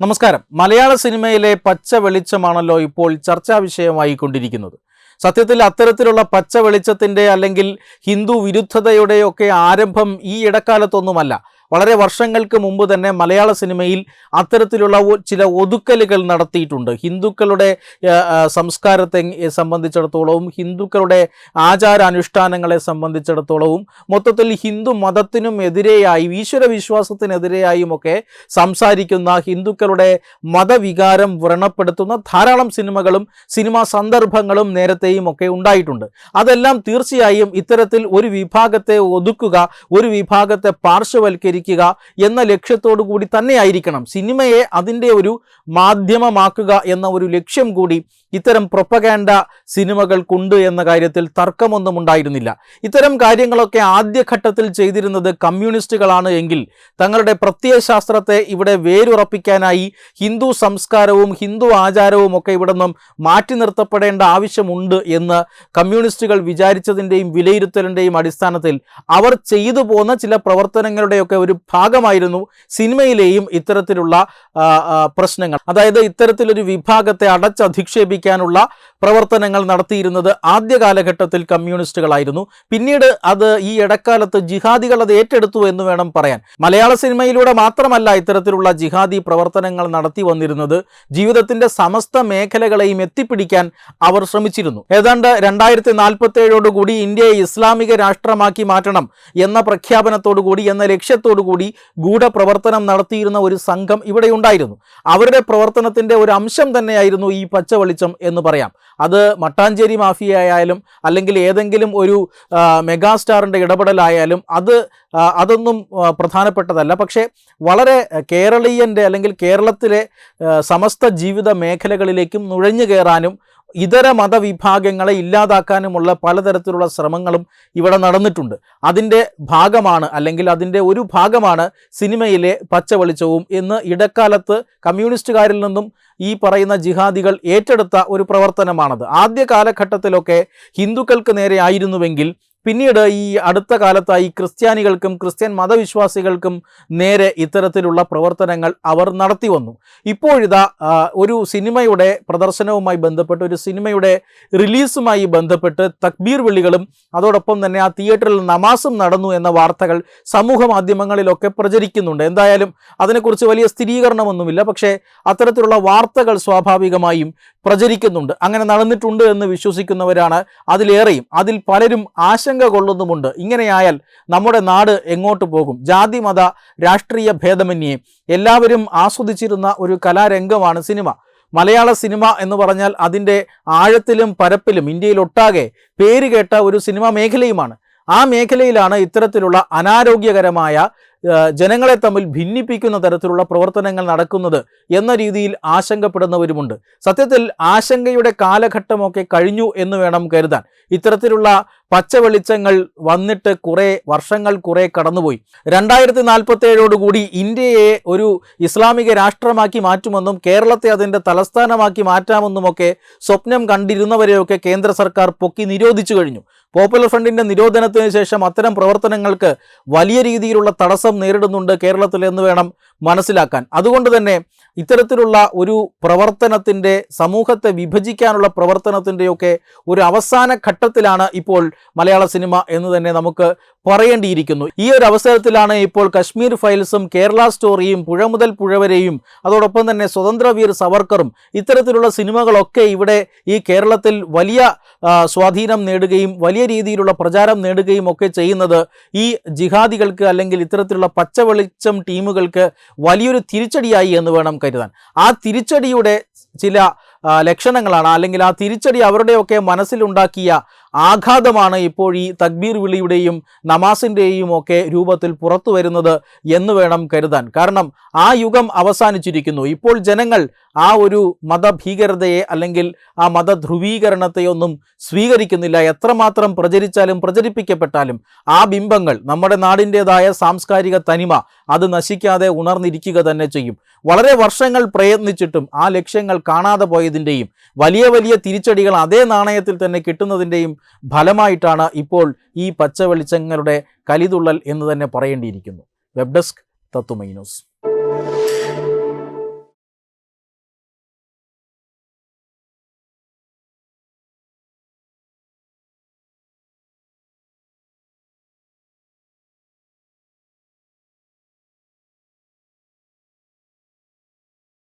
നമസ്കാരം. മലയാള സിനിമയിലെ പച്ച വെളിച്ചമാണല്ലോ ഇപ്പോൾ ചർച്ചാ വിഷയമായി കൊണ്ടിരിക്കുന്നത് സത്യത്തിൽ അത്തരത്തിലുള്ള പച്ച വെളിച്ചത്തിന്റെ അല്ലെങ്കിൽ ഹിന്ദു വിരുദ്ധതയുടെയൊക്കെ ആരംഭം ഈ ഇടക്കാലത്തൊന്നുമല്ല. വളരെ വർഷങ്ങൾക്ക് മുമ്പ് തന്നെ മലയാള സിനിമയിൽ അത്തരത്തിലുള്ള ചില ഒതുക്കലുകൾ നടത്തിയിട്ടുണ്ട്. ഹിന്ദുക്കളുടെ സംസ്കാരത്തെ സംബന്ധിച്ചിടത്തോളവും ഹിന്ദുക്കളുടെ ആചാരാനുഷ്ഠാനങ്ങളെ സംബന്ധിച്ചിടത്തോളവും മൊത്തത്തിൽ ഹിന്ദു മതത്തിനും എതിരെയായി ഈശ്വര വിശ്വാസത്തിനെതിരെയായും ഒക്കെ സംസാരിക്കുന്ന ഹിന്ദുക്കളുടെ മതവികാരം വ്രണപ്പെടുത്തുന്ന ധാരാളം സിനിമകളും സിനിമാ സന്ദർഭങ്ങളും നേരത്തെയും ഒക്കെ ഉണ്ടായിട്ടുണ്ട്. അതെല്ലാം തീർച്ചയായും ഇത്തരത്തിൽ ഒരു വിഭാഗത്തെ ഒതുക്കുക ഒരു വിഭാഗത്തെ പാർശ്വവൽക്കരിക്കുക എന്ന ലക്ഷ്യത്തോടു കൂടി തന്നെയായിരിക്കണം. സിനിമയെ അതിന്റെ ഒരു മാധ്യമമാക്കുക എന്ന ഒരു ലക്ഷ്യം കൂടി ഇത്തരം പ്രൊപ്പഗാൻഡ സിനിമകൾക്കുണ്ട് എന്ന കാര്യത്തിൽ തർക്കമൊന്നും ഉണ്ടായിരുന്നില്ല. ഇത്തരം കാര്യങ്ങളൊക്കെ ആദ്യഘട്ടത്തിൽ ചെയ്തിരുന്നത് കമ്മ്യൂണിസ്റ്റുകളാണ് എങ്കിൽ തങ്ങളുടെ പ്രത്യയശാസ്ത്രത്തെ ഇവിടെ വേരുറപ്പിക്കാനായി ഹിന്ദു സംസ്കാരവും ഹിന്ദു ആചാരവും ഒക്കെ ഇവിടെ നിന്നും മാറ്റി നിർത്തപ്പെടേണ്ട ആവശ്യമുണ്ട് എന്ന് കമ്മ്യൂണിസ്റ്റുകൾ വിചാരിച്ചതിന്റെയും വിലയിരുത്തലിന്റെയും അടിസ്ഥാനത്തിൽ അവർ ചെയ്തു പോന്ന ചില പ്രവർത്തനങ്ങളുടെയൊക്കെ ഒരു ഭാഗമായിരുന്നു സിനിമയിലെയും ഇത്തരത്തിലുള്ള പ്രശ്നങ്ങൾ. അതായത് ഇത്തരത്തിലൊരു വിഭാഗത്തെ അടച്ചധിക്ഷേപിക്കാനുള്ള പ്രവർത്തനങ്ങൾ നടത്തിയിരുന്നത് ആദ്യ കാലഘട്ടത്തിൽ കമ്മ്യൂണിസ്റ്റുകളായിരുന്നു. പിന്നീട് അത് ഈ ഇടക്കാലത്ത് ജിഹാദികൾ അത് ഏറ്റെടുത്തു എന്ന് വേണം പറയാൻ. മലയാള സിനിമയിലൂടെ മാത്രമല്ല ഇത്തരത്തിലുള്ള ജിഹാദി പ്രവർത്തനങ്ങൾ നടത്തി വന്നിരുന്നത്. ജീവിതത്തിന്റെ സമസ്ത മേഖലകളെയും എത്തിപ്പിടിക്കാൻ അവർ ശ്രമിച്ചിരുന്നു. ഏതാണ്ട് രണ്ടായിരത്തി നാൽപ്പത്തി ഏഴോടുകൂടി ഇന്ത്യയെ ഇസ്ലാമിക രാഷ്ട്രമാക്കി മാറ്റണം എന്ന പ്രഖ്യാപനത്തോടുകൂടി എന്ന ലക്ഷ്യത്തോടുകൂടി ഗൂഢപ്രവർത്തനം നടത്തിയിരുന്ന ഒരു സംഘം ഇവിടെ ഉണ്ടായിരുന്നു. അവരുടെ പ്രവർത്തനത്തിന്റെ ഒരു അംശം തന്നെയായിരുന്നു ഈ പച്ചവെളിച്ചം എന്ന് പറയാം. അത് മട്ടാഞ്ചേരി മാഫിയ ആയാലും അല്ലെങ്കിൽ ഏതെങ്കിലും ഒരു മെഗാസ്റ്റാറിന്റെ ഇടപെടലായാലും അത് അതൊന്നും പ്രധാനപ്പെട്ടതല്ല. പക്ഷേ വളരെ കേരളീയന്റെ അല്ലെങ്കിൽ കേരളത്തിലെ സമസ്ത ജീവിത മേഖലകളിലേക്കും നുഴഞ്ഞു കയറാനും ഇതര മതവിഭാഗങ്ങളെ ഇല്ലാതാക്കാനുമുള്ള പലതരത്തിലുള്ള ശ്രമങ്ങളും ഇവിടെ നടന്നിട്ടുണ്ട്. അതിന്റെ ഭാഗമാണ് അല്ലെങ്കിൽ അതിന്റെ ഒരു ഭാഗമാണ് സിനിമയിലെ പച്ച വെളിച്ചവും എന്ന് ഇടക്കാലത്ത് കമ്മ്യൂണിസ്റ്റുകാരിൽ നിന്നും ഈ പറയുന്ന ജിഹാദികൾ ഏറ്റെടുത്ത ഒരു പ്രവർത്തനമാണത്. ആദ്യ കാലഘട്ടത്തിലൊക്കെ ഹിന്ദുക്കൾക്ക് നേരെ ആയിരുന്നുവെങ്കിൽ പിന്നീട് ഈ അടുത്ത കാലത്തായി ക്രിസ്ത്യാനികൾക്കും ക്രിസ്ത്യൻ മതവിശ്വാസികൾക്കും നേരെ ഇത്തരത്തിലുള്ള പ്രവർത്തനങ്ങൾ അവർ നടത്തി വന്നു. ഇപ്പോഴിതാ ഒരു സിനിമയുടെ പ്രദർശനവുമായി ബന്ധപ്പെട്ട് ഒരു സിനിമയുടെ റിലീസുമായി ബന്ധപ്പെട്ട് തക്ബീർ വിളികളും അതോടൊപ്പം തന്നെ ആ തിയേറ്ററിൽ നമാസും നടന്നു എന്ന വാർത്തകൾ സമൂഹ മാധ്യമങ്ങളിലൊക്കെ പ്രചരിക്കുന്നുണ്ട്. എന്തായാലും അതിനെക്കുറിച്ച് വലിയ സ്ഥിരീകരണമൊന്നുമില്ല. പക്ഷേ അത്തരത്തിലുള്ള വാർത്തകൾ സ്വാഭാവികമായും പ്രചരിക്കുന്നുണ്ട്. അങ്ങനെ നടന്നിട്ടുണ്ട് എന്ന് വിശ്വസിക്കുന്നവരാണ് അതിലേറെയും. അതിൽ പലരും ആശങ്ക കൊള്ളുന്നുമുണ്ട്. ഇങ്ങനെയായാൽ നമ്മുടെ നാട് എങ്ങോട്ട് പോകും? ജാതി മത രാഷ്ട്രീയ ഭേദമന്യേ എല്ലാവരും ആസ്വദിച്ചിരുന്ന ഒരു കലാരംഗമാണ് സിനിമ. മലയാള സിനിമ എന്ന് പറഞ്ഞാൽ അതിന്റെ ആഴത്തിലും പരപ്പിലും ഇന്ത്യയിലൊട്ടാകെ പേര് കേട്ട ഒരു സിനിമാ മേഖലയുമാണ്. ആ മേഖലയിലാണ് ഇത്തരത്തിലുള്ള അനാരോഗ്യകരമായ ജനങ്ങളെ തമ്മിൽ ഭിന്നിപ്പിക്കുന്ന തരത്തിലുള്ള പ്രവർത്തനങ്ങൾ നടക്കുന്നത് എന്ന രീതിയിൽ ആശങ്കപ്പെടുന്നവരുമുണ്ട്. സത്യത്തിൽ ആശങ്കയുടെ കാലഘട്ടമൊക്കെ കഴിഞ്ഞു എന്ന് വേണം കരുതാൻ. ഇത്തരത്തിലുള്ള പച്ചവെളിച്ചങ്ങൾ വന്നിട്ട് കുറേ വർഷങ്ങൾ കുറേ കടന്നുപോയി. രണ്ടായിരത്തി ഏഴോടുകൂടി ഇന്ത്യയെ ഒരു ഇസ്ലാമിക രാഷ്ട്രമാക്കി മാറ്റുമെന്നും കേരളത്തെ അതിന്റെ തലസ്ഥാനമാക്കി മാറ്റാമെന്നുമൊക്കെ സ്വപ്നം കണ്ടിരുന്നവരെയൊക്കെ കേന്ദ്ര സർക്കാർ പൊക്കി നിരോധിച്ചു കഴിഞ്ഞു. പോപ്പുലർ ഫ്രണ്ടിന്റെ നിരോധനത്തിന് ശേഷം അത്തരം പ്രവർത്തനങ്ങൾക്ക് വലിയ രീതിയിലുള്ള തടസ്സം നേരിടുന്നുണ്ട് കേരളത്തിൽ എന്ന് വേണം മനസ്സിലാക്കാൻ. അതുകൊണ്ട് തന്നെ ഇത്തരത്തിലുള്ള ഒരു പ്രവർത്തനത്തിന്റെ സമൂഹത്തെ വിഭജിക്കാനുള്ള പ്രവർത്തനത്തിന്റെയൊക്കെ ഒരു അവസാന ഘട്ടത്തിലാണ് ഇപ്പോൾ മലയാള സിനിമ എന്ന് തന്നെ നമുക്ക് പറയേണ്ടിയിരിക്കുന്നു. ഈ ഒരു അവസരത്തിലാണ് ഇപ്പോൾ കശ്മീർ ഫയൽസും കേരള സ്റ്റോറിയും പുഴ മുതൽ പുഴ വരെയും അതോടൊപ്പം തന്നെ സ്വതന്ത്രവീർ സവർക്കറും ഇത്തരത്തിലുള്ള സിനിമകളൊക്കെ ഇവിടെ ഈ കേരളത്തിൽ വലിയ സ്വാധീനം നേടുകയും വലിയ രീതിയിലുള്ള പ്രചാരം നേടുകയും ഒക്കെ ചെയ്യുന്നത് ഈ ജിഹാദികൾക്ക് അല്ലെങ്കിൽ ഇത്തരത്തിലുള്ള പച്ചവെളിച്ചം ടീമുകൾക്ക് വലിയൊരു തിരിച്ചടിയായി എന്ന് വേണം കരുതാൻ. ആ തിരിച്ചടിയുടെ ചില ലക്ഷണങ്ങളാണ് അല്ലെങ്കിൽ ആ തിരിച്ചടി അവരുടെയൊക്കെ മനസ്സിലുണ്ടാക്കിയ ആഘാതമാണ് ഇപ്പോൾ ഈ തക്ബീർ വിളിയുടെയും നമാസിന്റെയും ഒക്കെ രൂപത്തിൽ പുറത്തു വരുന്നത് എന്ന് വേണം കരുതാൻ. കാരണം ആ യുഗം അവസാനിച്ചിരിക്കുന്നു. ഇപ്പോൾ ജനങ്ങൾ ആ ഒരു മതഭീകരതയെ അല്ലെങ്കിൽ ആ മതധ്രുവീകരണത്തെയൊന്നും സ്വീകരിക്കുന്നില്ല. എത്രമാത്രം പ്രചരിച്ചാലും പ്രചരിപ്പിക്കപ്പെട്ടാലും ആ ബിംബങ്ങൾ നമ്മുടെ നാടിന്റെതായ സാംസ്കാരിക തനിമ അത് നശിക്കാതെ ഉണർന്നിരിക്കുക തന്നെ ചെയ്യും. വളരെ വർഷങ്ങൾ പ്രയത്നിച്ചിട്ടും ആ ലക്ഷ്യങ്ങൾ കാണാതെ പോയതിന്റെയും വലിയ വലിയ തിരിച്ചടികൾ അതേ നാണയത്തിൽ തന്നെ കിട്ടുന്നതിന്റെയും ഫലമായിട്ടാണ് ഇപ്പോൾ ഈ പച്ച വെളിച്ചങ്ങളുടെ കലിതുള്ളൽ എന്ന് തന്നെ പറയേണ്ടിയിരിക്കുന്നു. വെബ് ഡെസ്ക് തത്തുമൈ